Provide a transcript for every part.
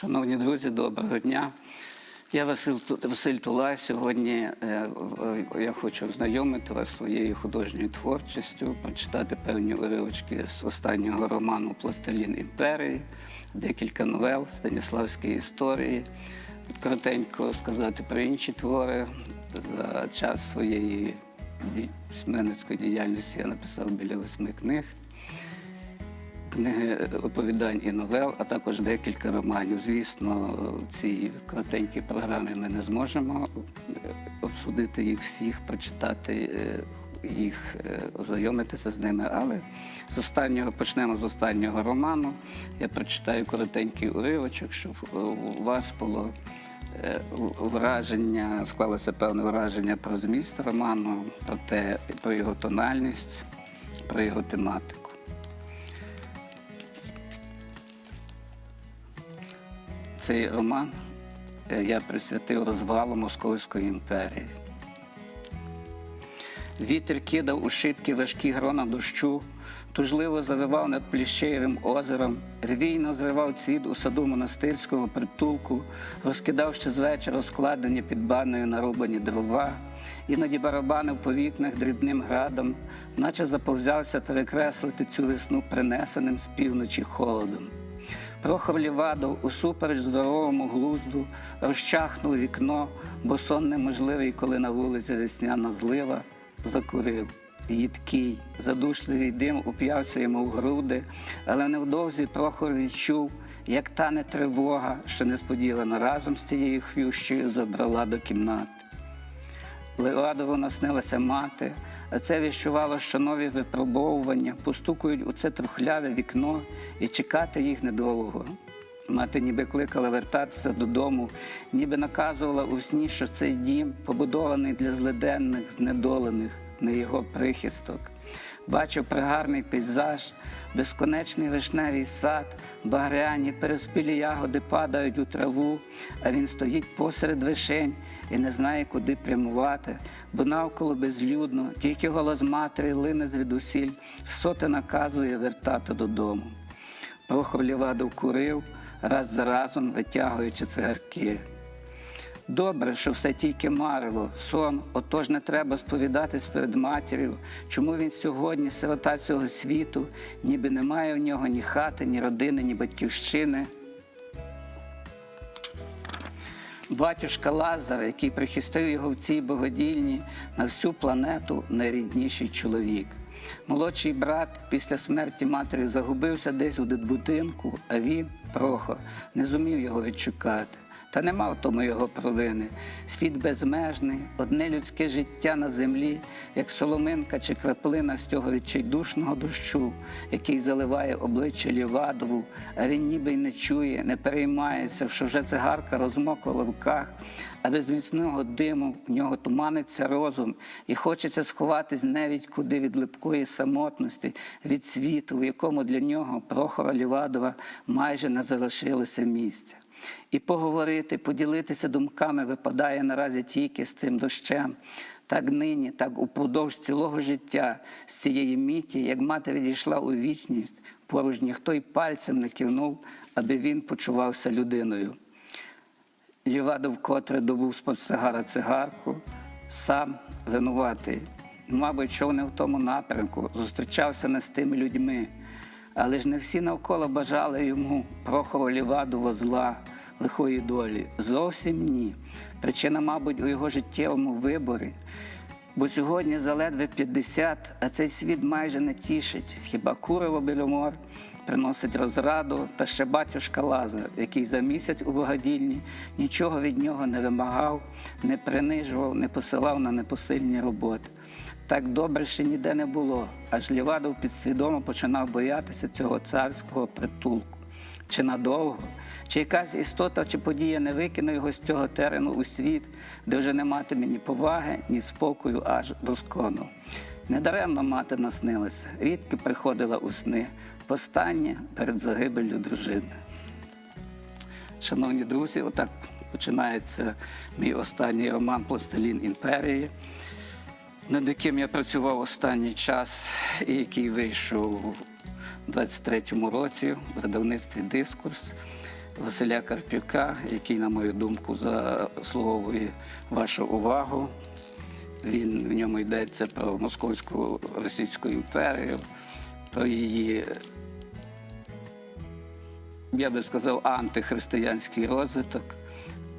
Шановні друзі, доброго дня. Я Василь, Василь Тула. Сьогодні е, я хочу ознайомити вас своєю художньою творчістю, прочитати певні уривочки з останнього роману Пластилін імперії, декілька новел Станіславської історії. Коротенько сказати про інші твори. За час своєї письменницької діяльності я написав біля восьми книг книги оповідань і новел, а також декілька романів. Звісно, в цій коротенькій програмі ми не зможемо е, обсудити їх всіх, прочитати е, їх, е, ознайомитися з ними. Але з останнього почнемо з останнього роману. Я прочитаю коротенький уривочок, щоб е, у вас було. е, Враження склалося певне враження про зміст роману, про те, про його тональність, про його тематику. Цей роман е, я присвятив розвалу Московської імперії. Вітер кидав у шибки важкі грона дощу, тужливо завивав над Пліщеєвим озером, рвійно зривав цвіт у саду монастирського притулку, розкидав ще з вечора складені під баною нарубані дрова, іноді барабанив по вікнах дрібним градом, наче заповзявся перекреслити цю весну принесеним з півночі холодом. Прохор Лівадов, усупереч здоровому глузду, розчахнув вікно, бо сон неможливий, коли на вулиці весняна злива, закурив. Їдкий, задушливий дим уп'явся йому в груди, але невдовзі Прохор відчув, як тане тривога, що несподівано разом з цією хвющею забрала до кімнати. Левадову наснилася мати, це віщувало, що нові випробовування постукують у це трухляве вікно і чекати їх недовго. Мати ніби кликала вертатися додому, ніби наказувала у сні, що цей дім побудований для злиденних, знедолених, не його прихисток. Бачив пригарний пейзаж, безконечний вишневий сад, багряні, переспілі ягоди падають у траву, а він стоїть посеред вишень і не знає, куди прямувати, бо навколо безлюдно, тільки голос матері лине звідусіль, соти наказує вертати додому. Прохор Лівадов курив, раз за разом витягуючи цигарки. Добре, що все тільки марило, сон, отож не треба сповідатись перед матір'ю, чому він сьогодні, сирота цього світу, ніби немає в нього ні хати, ні родини, ні батьківщини. Батюшка Лазар, який прихистив його в цій богодільні на всю планету найрідніший чоловік. Молодший брат після смерті матері загубився десь у дитбудинку, а він, Прохор, не зумів його відшукати. Та нема в тому його провини. Світ безмежний, одне людське життя на землі, як соломинка чи краплина з цього відчайдушного дощу, який заливає обличчя Лівадову, а він ніби й не чує, не переймається, що вже цигарка розмокла в руках, а без міцного диму в нього туманиться розум, і хочеться сховатись навіть куди від липкої самотності, від світу, в якому для нього Прохора Лівадова майже не залишилося місця. І поговорити, поділитися думками випадає наразі тільки з цим дощем. Так нині, так упродовж цілого життя, з цієї міті, як мати відійшла у вічність, поруч ніхто й пальцем не кивнув, аби він почувався людиною. Лівадов вкотре добув з портсигара цигарку, сам винуватий. Мабуть, йшов не в тому напрямку, зустрічався не з тими людьми. Але ж не всі навколо бажали йому Прохору Лівадову зла, лихої долі. Зовсім ні. Причина, мабуть, у його життєвому виборі. Бо сьогодні заледве 50, а цей світ майже не тішить. Хіба куриво біломор приносить розраду та ще батюшка Лазар, який за місяць у богадільні нічого від нього не вимагав, не принижував, не посилав на непосильні роботи. Так добре ще ніде не було, аж Лівадов підсвідомо починав боятися цього царського притулку. Чи надовго, чи якась істота чи подія не викине його з цього терену у світ, де вже не матиме ні поваги, ні спокою аж до скону. Недаремно мати наснилася, рідко приходила у сни, востаннє перед загибеллю дружини. Шановні друзі, отак починається мій останній роман Пластилін імперії, над яким я працював останній час і який вийшов у 23-му році в видавництві Дискурс. Василя Карпюка, який, на мою думку, заслуговує вашу увагу. Він в ньому йдеться про Московську Російську імперію, про її, я би сказав, антихристиянський розвиток,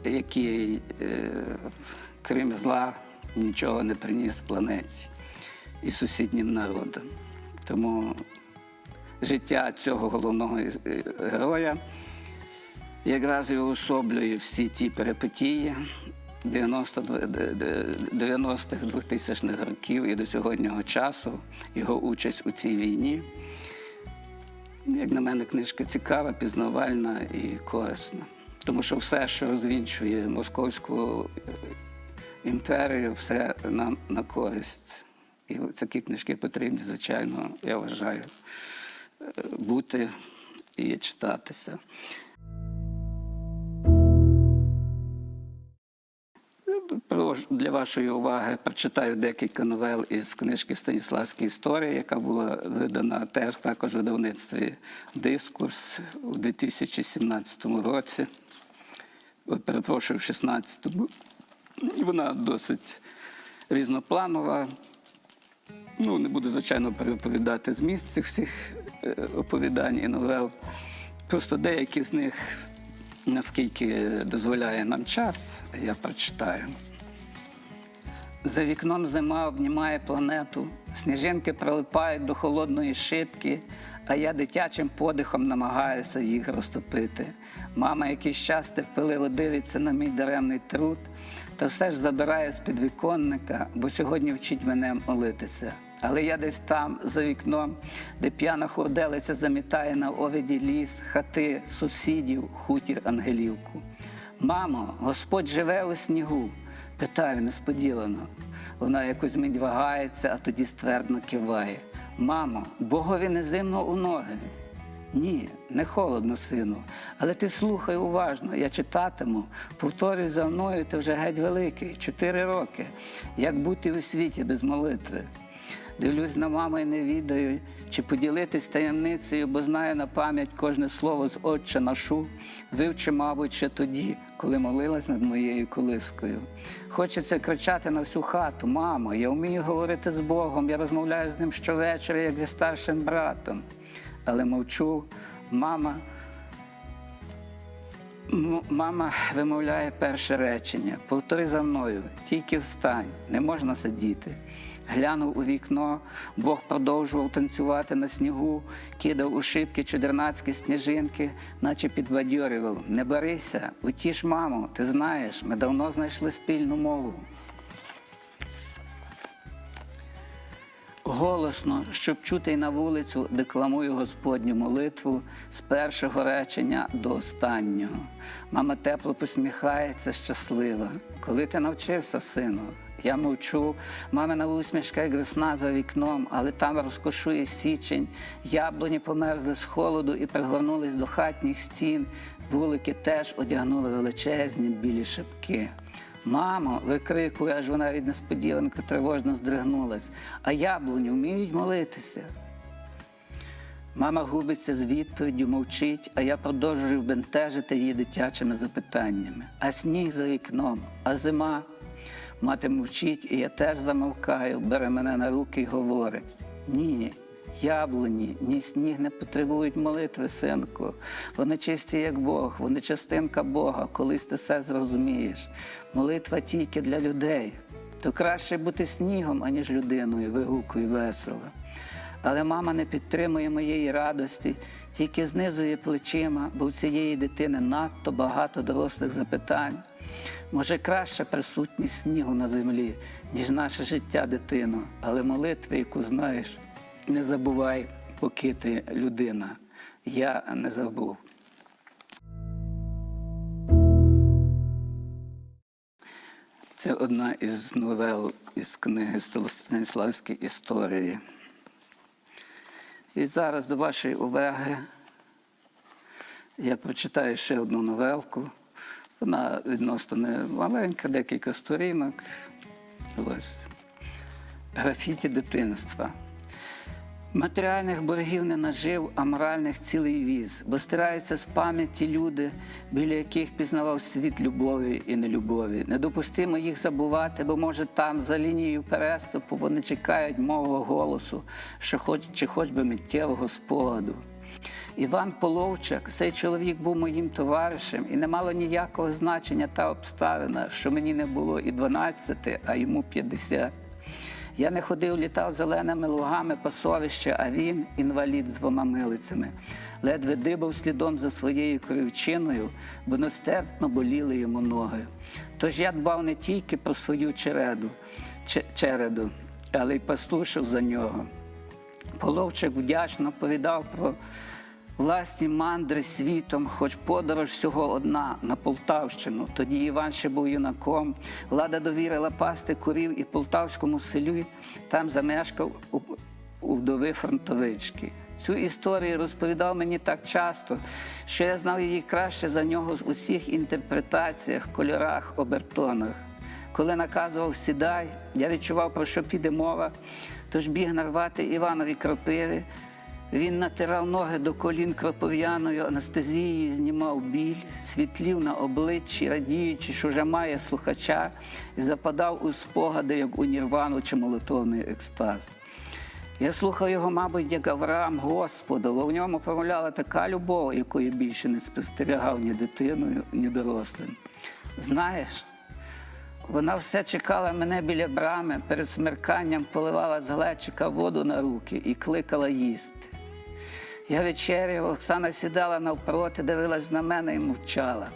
який, е, крім зла, нічого не приніс планеті і сусіднім народам. Тому життя цього головного е, героя якраз і уособлює всі ті перипетії 90 90-х, 2000-х років і до сьогоднішнього часу, його участь у цій війні. Як на мене, книжка цікава, пізнавальна і корисна. Тому що все, що розвінчує Московську е, імперію, все нам на користь. І такі книжки потрібні, звичайно, я вважаю, е, бути і читатися. Для вашої уваги прочитаю декілька новел із книжки Станіславська історія, яка була видана теж також в видавництві Дискурс у 2017 році. Перепрошую, в 16-му. Вона досить різнопланова. Ну, не буду, звичайно, переповідати зміст цих всіх е, оповідань і новел. Просто деякі з них, наскільки дозволяє нам час, я прочитаю. За вікном зима обнімає планету, сніжинки прилипають до холодної шибки, а я дитячим подихом намагаюся їх розтопити. Мама якийсь час терпеливо дивиться на мій даремний труд, та все ж забирає з підвіконника, бо сьогодні вчить мене молитися. Але я десь там, за вікном, де п'яна хурделиця замітає на овіді ліс, хати, сусідів, хутір Ангелівку. Мамо, Господь живе у снігу. Питаю несподівано. Вона якось мить вагається, а тоді ствердно киває. Мамо, Богові не зимно у ноги. Ні, не холодно, сину. Але ти слухай уважно, я читатиму, повторюй за мною, ти вже геть великий, чотири роки. Як бути у світі без молитви? Дивлюсь на маму і не відаю, чи поділитись таємницею, бо знаю на пам'ять кожне слово з отче нашу, вивчи, мабуть, ще тоді, коли молилась над моєю колискою. Хочеться кричати на всю хату: мамо, я вмію говорити з Богом, я розмовляю з ним щовечора, як зі старшим братом. Але мовчу, мама. Мама вимовляє перше речення. Повтори за мною, тільки встань, не можна сидіти. Глянув у вікно, Бог продовжував танцювати на снігу, кидав у шибки чудернацькі сніжинки, наче підбадьорював. Не барися, утіш, мамо, ти знаєш, ми давно знайшли спільну мову. Голосно, щоб чути й на вулицю, декламую Господню молитву з першого речення до останнього. Мама тепло посміхається, щаслива. Коли ти навчився, сину? Я мовчу, мамина усмішка, як весна за вікном, але там розкошує січень. Яблуні померзли з холоду і пригорнулись до хатніх стін. Вулики теж одягнули величезні білі шибки. Мамо, викрикує, аж вона від несподіванки тривожно здригнулась. А яблуні вміють молитися. Мама губиться з відповіддю, мовчить, а я продовжую бентежити її дитячими запитаннями. А сніг за вікном, а зима. Мати мовчить, і я теж замовкаю, бере мене на руки і говорить: ні, яблуні, ні сніг не потребують молитви, синку. Вони чисті, як Бог, вони частинка Бога, колись ти все зрозумієш. Молитва тільки для людей. То краще бути снігом, аніж людиною, вигукую весело. Але мама не підтримує моєї радості, тільки знизує плечима, бо у цієї дитини надто багато дорослих запитань. Може, краще присутність снігу на землі, ніж наше життя, дитино, але молитви, яку знаєш, не забувай, поки ти людина. Я не забув. Це одна із новел із книги Станіславські історії. І зараз до вашої уваги я прочитаю ще одну новелку. Вона відносно не маленька, декілька сторінок. Ось. Графіті дитинства. Матеріальних боргів не нажив, а моральних цілий віз, бо стираються з пам'яті люди, біля яких пізнавав світ любові і нелюбові. Недопустимо їх забувати, бо може там, за лінією переступу, вони чекають мого голосу, що хоч, чи хоч би миттєвого спогаду. Іван Половчак, цей чоловік був моїм товаришем, і не мало ніякого значення та обставина, що мені не було і 12, а йому 50. Я не ходив, літав зеленими лугами по а він, інвалід з двома милицями, ледве дибав слідом за своєю кривчиною, бо нестерпно боліли йому ноги. Тож я дбав не тільки про свою череду, череду, але й пастушив за нього. Половчик вдячно повідав про власні мандри світом, хоч подорож всього одна на Полтавщину. Тоді Іван ще був юнаком. Влада довірила пасти курів і полтавському селі. Там замешкав у, у вдови фронтовички. Цю історію розповідав мені так часто, що я знав її краще за нього з усіх інтерпретаціях, кольорах, обертонах. Коли наказував сідай, я відчував, про що піде мова, тож біг нарвати Іванові кропиви. Він натирав ноги до колін кропов'яною анестезією, знімав біль, світлів на обличчі, радіючи, що вже має слухача, і западав у спогади, як у нірвану чи молитовний екстаз. Я слухав його, мабуть, як Авраам Господа, бо в ньому промовляла така любов, якої більше не спостерігав ні дитиною, ні дорослим. Знаєш, вона все чекала мене біля брами, перед смерканням поливала з глечика воду на руки і кликала їсти. Я вечеряв, Оксана сідала навпроти, дивилась на мене і мовчала.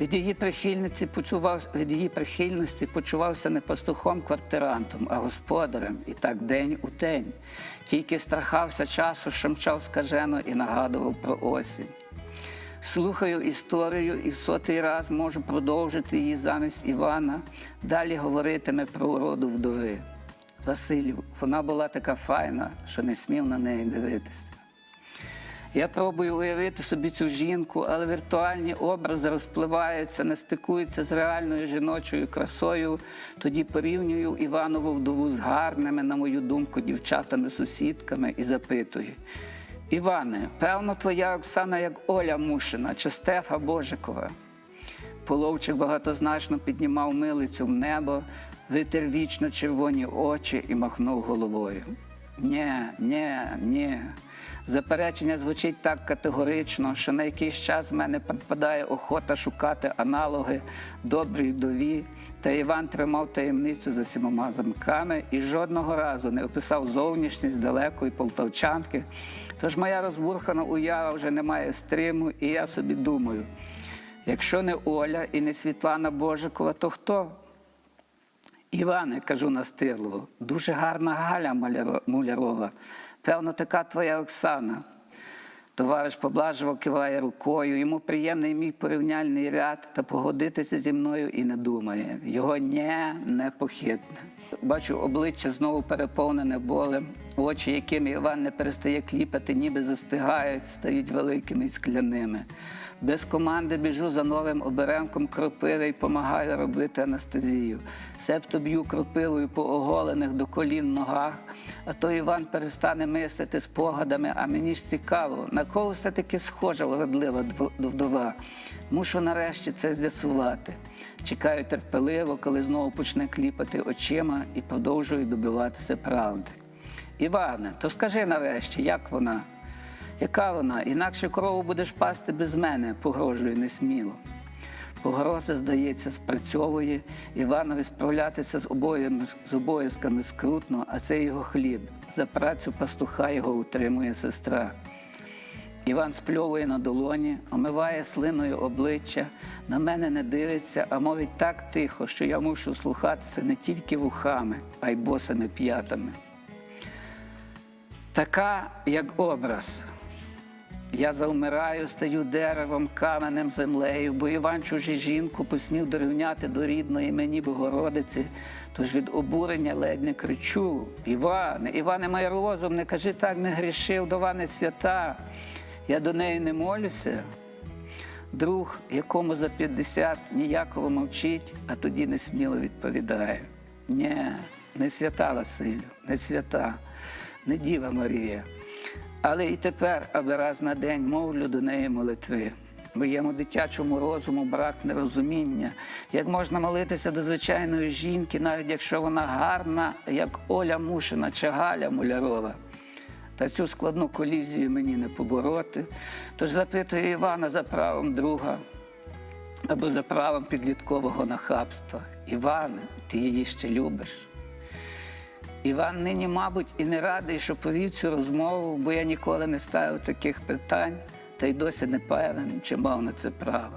Від її прихильниці почував, від її прихильності почувався не пастухом-квартирантом, а господарем, і так день у день. Тільки страхався часу, що мчав скажено і нагадував про осінь. Слухаю історію і в сотий раз можу продовжити її замість Івана. Далі говоритиме про уроду вдови. Василів, вона була така файна, що не смів на неї дивитися. Я пробую уявити собі цю жінку, але віртуальні образи розпливаються, не стикуються з реальною жіночою красою. Тоді порівнюю Іванову вдову з гарними, на мою думку, дівчатами-сусідками і запитую. Іване, певно, твоя Оксана як Оля Мушина чи Стефа Божикова. Половчик багатозначно піднімав милицю в небо, витер вічно червоні очі і махнув головою. Нє, нє, нє. Заперечення звучить так категорично, що на якийсь час в мене припадає охота шукати аналоги добрій вдові. Та Іван тримав таємницю за сімома замками і жодного разу не описав зовнішність далекої полтавчанки. Тож моя розбурхана уява вже не має стриму, і я собі думаю: якщо не Оля і не Світлана Божикова, то хто? Іване, кажу настирливо, дуже гарна Галя Мулярова. Певно, така твоя Оксана. Товариш поблажливо киває рукою. Йому приємний мій порівняльний ряд, та погодитися зі мною і не думає. Його «нє» непохитне. Бачу, обличчя знову переповнене болем. Очі, якими Іван не перестає кліпати, ніби застигають, стають великими і скляними. Без команди біжу за новим оберемком кропиви і помагаю робити анестезію. Себто б'ю кропивою по оголених до колін ногах, а то Іван перестане мислити спогадами, а мені ж цікаво, на кого все-таки схожа вродлива вдова. Мушу нарешті це з'ясувати. Чекаю терпеливо, коли знову почне кліпати очима і продовжую добиватися правди. Іване, то скажи нарешті, як вона? Яка вона? Інакше корову будеш пасти без мене, погрожує несміло. Погроза, здається, спрацьовує. Іванові справлятися з, обоями, з обов'язками скрутно, а це його хліб. За працю пастуха його утримує сестра. Іван спльовує на долоні, омиває слиною обличчя, на мене не дивиться, а мовить так тихо, що я мушу слухатися не тільки вухами, а й босими п'ятами. Така, як образ. Я завмираю, стаю деревом, каменем, землею, бо Іван чужу жінку посмів дорівняти до рідної мені Богородиці. Тож від обурення ледь не кричу: Іване, Іване, май розум, не кажи так, не грішив, дова не свята. Я до неї не молюся. Друг, якому за 50 ніяково мовчить, а тоді несміло відповідає: Ні, не свята, Василю, не свята. не Діва Марія. Але і тепер, аби раз на день мовлю до неї молитви. Моєму дитячому розуму брак нерозуміння, як можна молитися до звичайної жінки, навіть якщо вона гарна, як Оля Мушина чи Галя Мулярова. Та цю складну колізію мені не побороти. Тож запитую Івана за правом друга або за правом підліткового нахабства. Іване, ти її ще любиш. Іван нині, мабуть, і не радий, що повів цю розмову, бо я ніколи не ставив таких питань, та й досі не певен, чи мав на це право.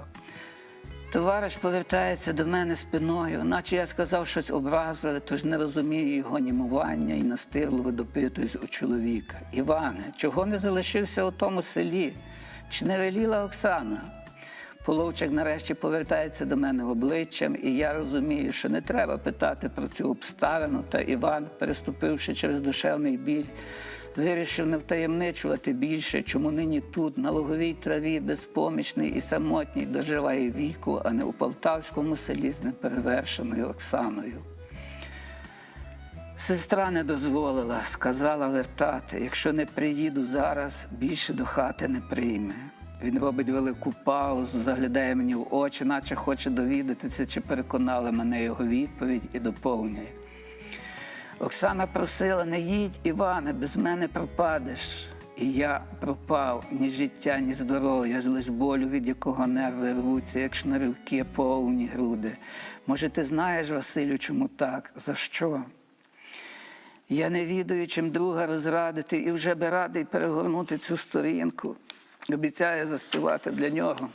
Товариш повертається до мене спиною, наче я сказав щось образливе, тож не розумію його німування і настирливо допитуюсь у чоловіка. Іване, чого не залишився у тому селі? Чи не веліла Оксана? Половчик нарешті повертається до мене обличчям, і я розумію, що не треба питати про цю обставину. Та Іван, переступивши через душевний біль, вирішив не втаємничувати більше, чому нині тут, на луговій траві, безпомічний і самотній, доживає віку, а не у полтавському селі з неперевершеною Оксаною. Сестра не дозволила, сказала вертати. Якщо не приїду зараз, більше до хати не прийме. Він робить велику паузу, заглядає мені в очі, наче хоче довідатися, чи переконала мене його відповідь і доповнює. Оксана просила, не їдь, Іване, без мене пропадеш. І я пропав ні життя, ні здоров'я, лиш болю, від якого нерви рвуться, як шнурівки повні груди. Може, ти знаєш, Василю, чому так? За що? Я не відаю, чим друга розрадити, і вже би радий перегорнути цю сторінку. Обіцяє заспівати для нього.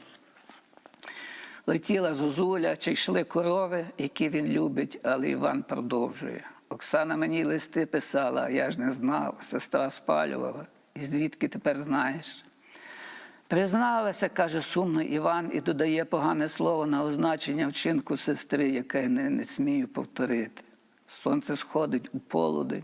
Летіла зозуля, чи йшли корови, які він любить, але Іван продовжує. Оксана мені листи писала, я ж не знав, сестра спалювала. І звідки тепер знаєш? Призналася, каже сумно Іван, і додає погане слово на означення вчинку сестри, яке я не, не смію повторити. Сонце сходить у полудень,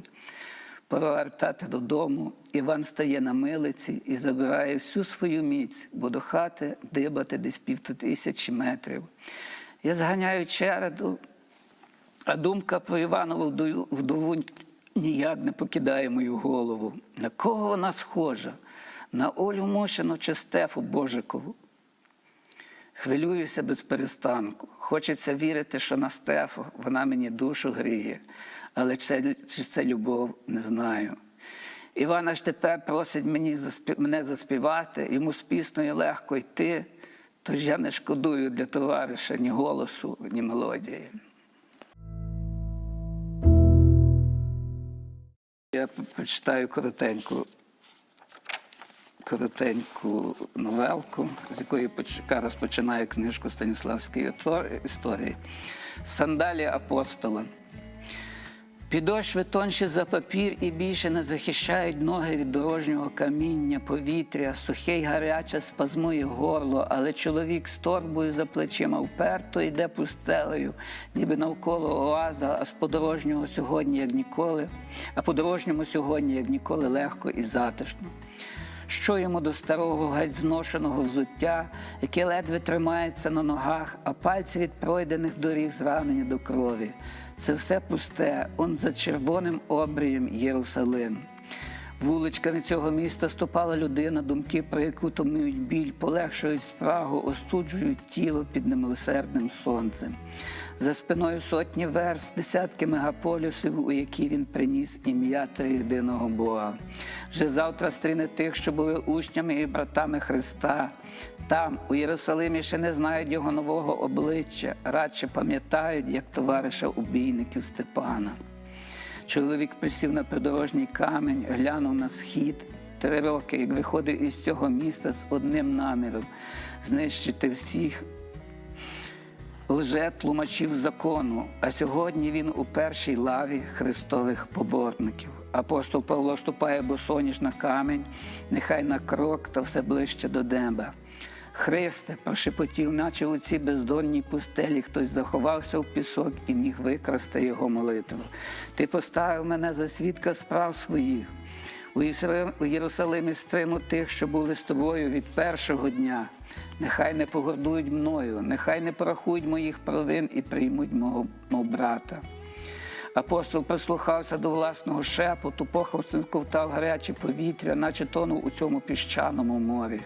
пора вертати додому. Іван стає на милиці і забирає всю свою міць, бо до хати дибати десь півтисячі метрів. Я зганяю череду, а думка про Іванову вдову- ніяк не покидає мою голову. На кого вона схожа? На Олю Мошину чи Стефу Божикову? Хвилююся без перестанку. Хочеться вірити, що на Стефу вона мені душу гріє, але чи це любов, не знаю. Іван аж тепер просить мені мене заспівати, йому з піснею легко йти, тож я не шкодую для товариша ні голосу, ні мелодії. Я почитаю коротеньку, коротеньку новелку, з якої розпочинає книжку Станіславської історії. Сандалі апостола. Підошви тонші за папір і більше не захищають ноги від дорожнього каміння, повітря, сухе й гаряче спазмує горло, але чоловік з торбою за плечима вперто йде пустелею, ніби навколо оаза, а з подорожнього сьогодні, як ніколи, а подорожньому сьогодні, як ніколи, легко і затишно. Що йому до старого геть зношеного взуття, яке ледве тримається на ногах, а пальці від пройдених доріг зранені до крові. Це все пусте, он за червоним обрієм Єрусалим. Вуличками цього міста ступала людина, думки, про яку томують біль, полегшують спрагу, остуджують тіло під немилосердним сонцем. За спиною сотні верст, десятки мегаполісів, у які він приніс ім'я триєдиного Бога. Вже завтра стріне тих, що були учнями і братами Христа. Там, у Єрусалимі, ще не знають його нового обличчя, радше пам'ятають, як товариша убійників Степана. Чоловік присів на придорожній камінь, глянув на схід. Три роки, як виходив із цього міста з одним наміром знищити всіх лже-тлумачів закону. А сьогодні він у першій лаві христових поборників. Апостол Павло ступає босоніж на камінь, нехай на крок та все ближче до неба. Христе, прошепотів, наче у цій бездонній пустелі хтось заховався в пісок і міг викрасти його молитву. Ти поставив мене за свідка справ своїх. У Єрусалим- Єрусалимі стриму тих, що були з тобою від першого дня. Нехай не погордують мною, нехай не порахують моїх провин і приймуть мого брата. Апостол прислухався до власного шепоту, поховцем ковтав гаряче повітря, наче тонув у цьому піщаному морі.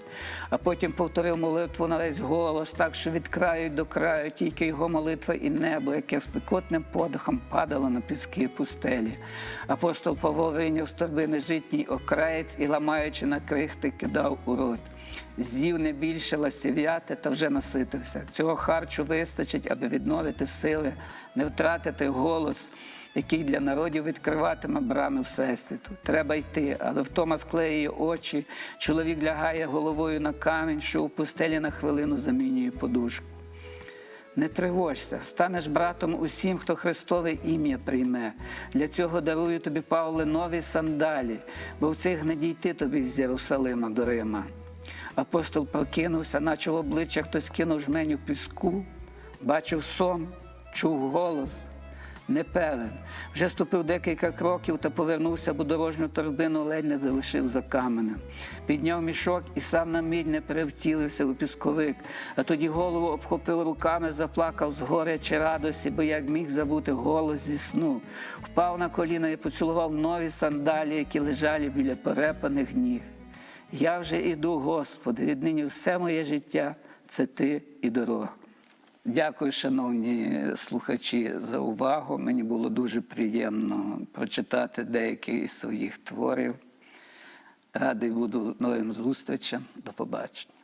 А потім повторив молитву на весь голос, так що від краю до краю тільки його молитва і небо, яке спекотним подихом падало на піски пустелі. Апостол Павло вийняв з торбини житній окраєць і, ламаючи на крихти, кидав у рот. З'їв не більше ласів'яти та вже наситився. Цього харчу вистачить, аби відновити сили, не втратити голос, який для народів відкриватиме брами Всесвіту. Треба йти, але втома склеює очі. Чоловік лягає головою на камінь, що у пустелі на хвилину замінює подушку. Не тривожся, станеш братом усім, хто Христове ім'я прийме. Для цього дарую тобі, Павле, нові сандалі, бо в цих не дійти тобі з Єрусалима до Рима. Апостол прокинувся, наче в обличчя хтось кинув жменю піску, бачив сон, чув голос. Не певен. Вже ступив декілька кроків та повернувся, бо дорожню торбину ледь не залишив за каменем. Підняв мішок і сам на мідь не перевтілився у пісковик, а тоді голову обхопив руками, заплакав з горя чи радості, бо як міг забути голос зі сну. Впав на коліна і поцілував нові сандалі, які лежали біля перепаних ніг. Я вже іду, Господи, віднині все моє життя це ти і дорога. Дякую, шановні слухачі, за увагу. Мені було дуже приємно прочитати деякі із своїх творів. Радий буду новим зустрічам. До побачення.